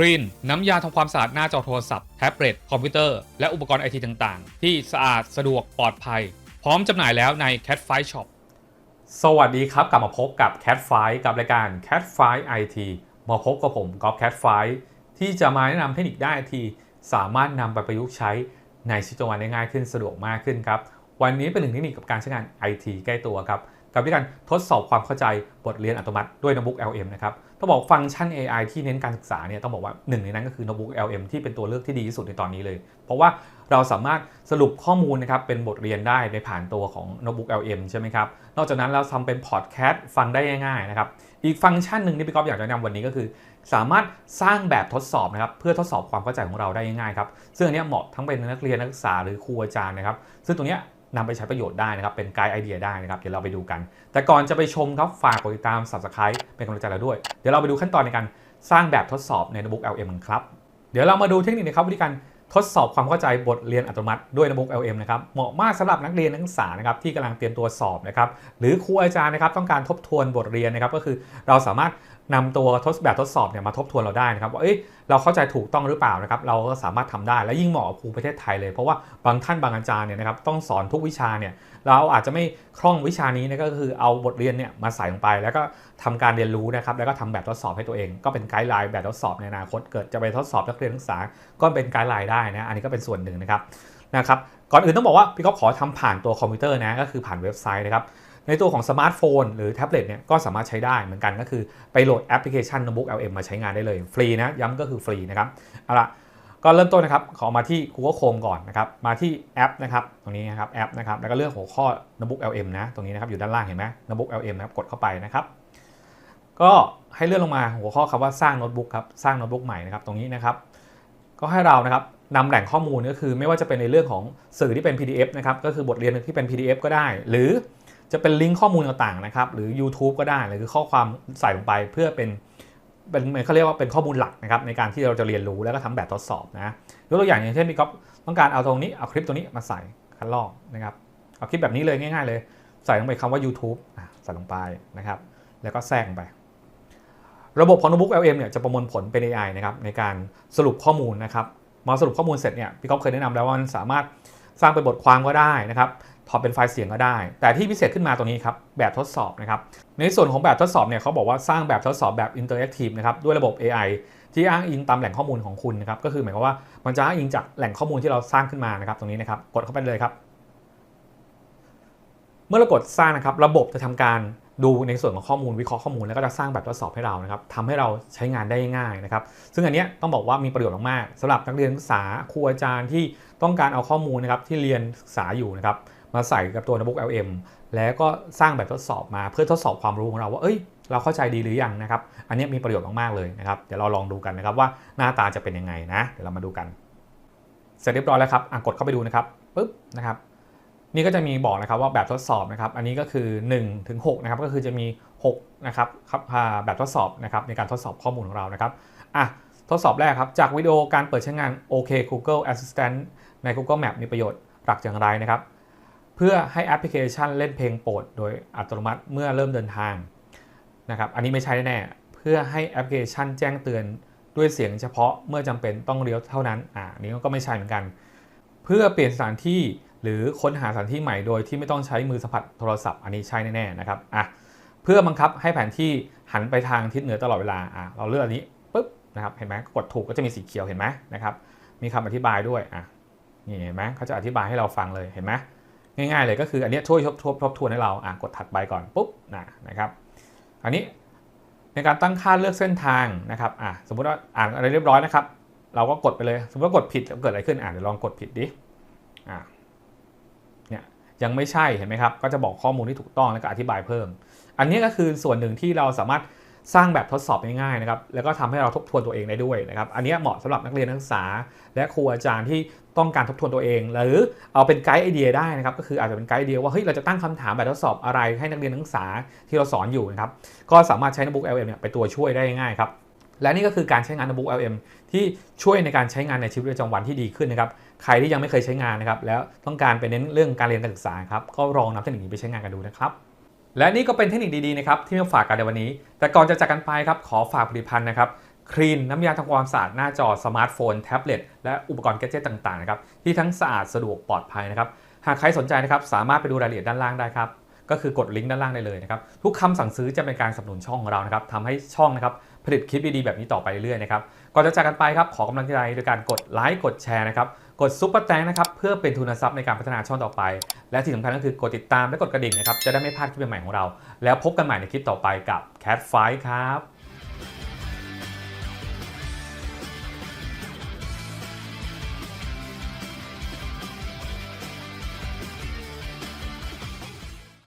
ครีนน้ำยาทำความสะอาดหน้าจอโทรศัพท์แท็บเล็ตคอมพิวเตอร์ และอุปกรณ์ไอทีต่างๆ ที่สะอาดสะดวกปลอดภัย พร้อมจำหน่ายแล้วใน Cat f i Shop สวัสดีครับ กลับมาพบกับ Cat f i กับรายการ Cat f i IT มาพบกับผมกอล์ฟ Cat f i ที่จะมาแนะนำเทคนิคได้ทีสามารถนำไปประยุกต์ใช้ในชีวิตประจำวันได้ง่ายขึ้นสะดวกมากขึ้นครับวันนี้เป็นหนึ่งเทคนิคกับการใช้งาน IT ใกล้ตัวครับ กับด้วยการทดสอบความเข้าใจบทเรียนอัตโนมัติด้วยโน้ตบุ๊ก LM นะครับต้องบอกฟังก์ชัน AI ที่เน้นการศึกษาเนี่ยต้องบอกว่าหนึ่งในนั้นก็คือโน้ตบุ๊ก LM ที่เป็นตัวเลือกที่ดีที่สุดในตอนนี้เลย เพราะว่าเราสามารถสรุปข้อมูลนะครับเป็นบทเรียนได้ในผ่านตัวของโน้ตบุ๊ก LM ใช่ไหมครับนอกจากนั้นเราทำเป็นพอดแคสต์ฟังได้ง่ายๆนะครับอีกฟังก์ชันหนึ่งที่พี่ก๊อฟอยากจะแนะนำวันนี้ก็คือ สามารถสร้างแบบทดสอบนะครับเพื่อทดสอบความเข้าใจของเราได้ง่ายๆครับซึ่งอันนี้เหมาะทั้งเป็นนักเรียนนักศึกษาหรือครูอาจารย์นะครับซึ่งตรงนี้ย นำไปใช้ประโยชน์ได้นะครับ เป็นไกด์ไอเดียได้นะครับ เดี๋ยวเราไปดูกัน แต่ก่อนจะไปชมครับฝากกดติดตาม subscribe เป็นกำลังใจเราด้วย เดี๋ยวเราไปดูขั้นตอนในการสร้างแบบทดสอบในโน้ตบุ๊ก LM กันครับ เดี๋ยวเรามาดูเทคนิคนะครับวิธีการทดสอบความเข้าใจบทเรียนอัตโนมัติด้วยโน้ตบุ๊ก LM นะครับ เหมาะมากสำหรับนักเรียนนักศึกษานะครับที่กำลังเตรียมตัวสอบนะครับ หรือครูอาจารย์นะครับต้องการทบทวนบทเรียนนะครับก็คือเราสามารถ นำตัวทดแบบทดสอบเนี่ยมาทบทวนเราได้นะครับว่าเอ้ยเราเข้าใจถูกต้องหรือเปล่านะครับเราก็สามารถทำได้และยิ่งเหมาะกับครูประเทศไทยเลยเพราะว่าบางท่านบางอาจารย์เนี่ยนะครับต้องสอนทุกวิชาเนี่ยเราอาจจะไม่คล่องวิชานี้นะก็คือเอาบทเรียนเนี่ยมาใส่ลงไป แล้วก็ทำการเรียนรู้นะครับแล้วก็ทำแบบทดสอบให้ตัวเอง ก็เป็นไกด์ไลน์แบบทดสอบในอนาคตเกิดจะไปทดสอบนักเรียนนักศึกษาก็เป็นไกด์ไลน์ได้นะอันนี้ก็เป็นส่วนหนึ่งนะครับนะครับก่อนอื่นต้องบอกว่าพี่ก๊อฟขอทำผ่านตัวคอมพิวเตอร์นะก็คือผ่านเว็บไซต์นะครับ ในตัวของสมาร์ทโฟนหรือแท็บเล็ตเนี่ยก็สามารถใช้ได้เหมือนกันก็คือไปโหลดแอปพลิเคชัน Notebook LM มาใช้งานได้เลยฟรีนะย้ำก็คือฟรีนะครับเอาละก็เริ่มต้นนะครับขอมาที่ Google Chrome ก่อนนะครับมาที่แอปนะครับตรงนี้นะครับแอปนะครับแล้วก็เลือกหัวข้อ Notebook LM นะตรงนี้นะครับอยู่ด้านล่างเห็นไหม Notebook LM นะครับกดเข้าไปนะครับก็ให้เลื่อนลงมาหัวข้อคำว่าสร้างโน้ตบุ๊กครับสร้างโน้ตบุ๊กใหม่นะครับตรงนี้นะครับก็ให้เรานะครับนำแหล่งข้อมูลก็คือไม่ว่าจะเป็นในเรื่องของสื่อที่เป็น PDF นะครับก็คือบทเรียนที่เป็น PDF ก็ได้ หรือ จะเป็นลิงก์ข้อมูลต่างๆนะครับหรือ YouTube ก็ได้หรือข้อความใส่ลงไปเพื่อเป็นเป็นเขาเรียกว่าเป็นข้อมูลหลักนะครับในการที่เราจะเรียนรู้แล้วก็ทำแบบทดสอบนะยกตัวอย่างอย่างเช่นพี่ก๊อฟต้องการเอาตรงนี้เอาคลิปตัวนี้มาใส่คัดลอกนะครับเอาคลิปแบบนี้เลยง่าย ๆ เลย ใส่ลงไปคำว่า YouTube ใส่ลงไปนะครับแล้วก็แทรกไป ระบบของ Notebook LM เนี่ยจะประมวลผลเป็น AI นะครับในการสรุปข้อมูลนะครับมาสรุปข้อมูลเสร็จเนี่ยพี่ก๊อฟเคยแนะนำแล้วว่ามันสามารถสร้างเป็นบทความก็ได้นะครับ ถอดเป็นไฟล์เสียงก็ได้ แต่ที่พิเศษขึ้นมาตัวนี้ครับ แบบทดสอบนะครับ ในส่วนของแบบทดสอบเนี่ยเขาบอกว่าสร้างแบบทดสอบแบบอินเตอร์แอคทีฟนะครับ ด้วยระบบ AI ที่อ้างอิงตามแหล่งข้อมูลของคุณนะครับ ก็คือหมายความว่ามันจะอ้างอิงจากแหล่งข้อมูลที่เราสร้างขึ้นมานะครับ ตรงนี้นะครับ กดเข้าไปเลยครับ เมื่อเรากดสร้างนะครับ ระบบจะทำการดูในส่วนของข้อมูลวิเคราะห์ข้อมูลแล้วก็จะสร้างแบบทดสอบให้เรานะครับทำให้เราใช้งานได้ง่ายนะครับ ซึ่งอันนี้ต้องบอกว่ามีประโยชน์มากๆสำหรับนักเรียนศึกษาครูอาจารย์ที่ต้องการเอาข้อมูลนะครับที่เรียนศึกษาอยู่นะครับ มาใส่กับตัว Notebook LM แล้วก็สร้างแบบทดสอบมาเพื่อทดสอบความรู้ของเราว่าเอ้ย เราเข้าใจดีหรือยังนะครับ อันนี้มีประโยชน์มาก ๆ เลยนะครับ เดี๋ยวเราลองดูกันนะครับว่าหน้าตาจะเป็นยังไงนะ เดี๋ยวเรามาดูกัน เสร็จเรียบร้อยแล้วครับอะกดเข้าไปดูนะครับปุ๊บนะครับนี่ก็จะมีบอกนะครับว่าแบบทดสอบนะครับ อันนี้ก็คือ1ถึง6นะครับก็คือจะมี6นะครับครับแบบทดสอบนะครับในการทดสอบข้อมูลของเรานะครับอะทดสอบแรกครับ จากวิดีโอการเปิดใช้งาน OK Google Assistant ใน Google Map มีประโยชน์หลักอย่างไรนะครับ เพื่อให้แอปพลิเคชันเล่นเพลงโปรดโดยอัตโนมัติเมื่อเริ่มเดินทางนะครับอันนี้ไม่ใช่แน่เพื่อให้แอปพลิเคชันแจ้งเตือนด้วยเสียงเฉพาะเมื่อจำเป็นต้องเลี้ยวเท่านั้นอ่านี้ก็ไม่ใช่เหมือนกัน เพื่อเปลี่ยนสถานที่หรือค้นหาสถานที่ใหม่โดยที่ไม่ต้องใช้มือสัมผัสโทรศัพท์อันนี้ใช่แน่ๆนะครับอะเพื่อบังคับให้แผนที่หันไปทางทิศเหนือตลอดเวลาอะเราเลือกอันนี้ปุ๊บนะครับเห็นไหมกดถูกก็จะมีสีเขียวเห็นไหมนะครับมีคำอธิบายด้วยอะนี่เห็นไหมเขาจะอธิบายให้เราฟังเลยเห็นไหม ง่ายๆเลยก็คืออันนี้ช่วยทบทบทบทวนให้เราอะกดถัดไปก่อนปุ๊บนะนะครับอันนี้ในการตั้งค่าเลือกเส้นทางนะครับอะสมมุติว่าอ่านอะไรเรียบร้อยนะครับ เราก็กดไปเลย สมมติว่ากดผิดเกิดอะไรขึ้นอะเดี๋ยวลองกดผิดดิอะเนี่ยยังไม่ใช่เห็นไหมครับ ก็จะบอกข้อมูลที่ถูกต้องแล้วก็อธิบายเพิ่ม อันนี้ก็คือส่วนหนึ่งที่เราสามารถ สร้างแบบทดสอบง่ายๆนะครับแล้วก็ทำให้เราทบทวนตัวเองได้ด้วยนะครับอันนี้เหมาะสำหรับนักเรียนนักศึกษา และครูอาจารย์ที่ต้องการทบทวนตัวเอง หรือเอาเป็นไกด์ไอเดียได้นะครับก็คืออาจจะเป็นไกด์ไอเดียว่าเฮ้ยเราจะตั้งคำถามแบบทดสอบอะไรให้นักเรียนนักศึกษาที่เราสอนอยู่นะครับก็สามารถใช้ Notebook LM เนี่ยไปตัวช่วยได้ง่ายครับและนี่ก็คือการใช้งาน Notebook LM ที่ช่วยในการใช้งานในชีวิตประจำวันที่ดีขึ้นนะครับใครที่ยังไม่เคยใช้งานนะครับแล้วต้องการไปเน้นเรื่องการเรียนการศึกษาครับก็ลองนำเทคนิคนี้ไปใช้งานกันดูนะครับ และนี่ก็เป็นเทคนิคดีๆนะครับที่มาฝากกันในวันนี้ แต่ก่อนจะจากกันไปครับขอฝากผลิตภัณฑ์นะครับคลีนน้ำยาทำความสะอาดหน้าจอสมาร์ทโฟนแท็บเล็ตและอุปกรณ์แกจิตต่างๆนะครับที่ทั้งสะอาดสะดวกปลอดภัยนะครับหากใครสนใจนะครับสามารถไปดูรายละเอียดด้านล่างได้ครับก็คือกดลิงก์ด้านล่างได้เลยนะครับทุกคำสั่งซื้อจะเป็นการสนับสนุนช่องของเรานะครับทำให้ช่องนะครับ ผลิตคลิปดีๆแบบนี้ต่อไปเรื่อยๆนะครับก่อนจะจากกันไปครับขอกำลังใจโดยการกดไลค์กดแชร์นะครับกดซุปเปอร์แตงนะครับเพื่อเป็นทุนทรัพย์ในการพัฒนาช่องต่อไป และที่สำคัญก็คือกดติดตามและกดกระดิ่งนะครับจะได้ไม่พลาดคลิปใหม่ของเรา แล้วพบกันใหม่ในคลิปต่อไปกับ Cat f i ครับ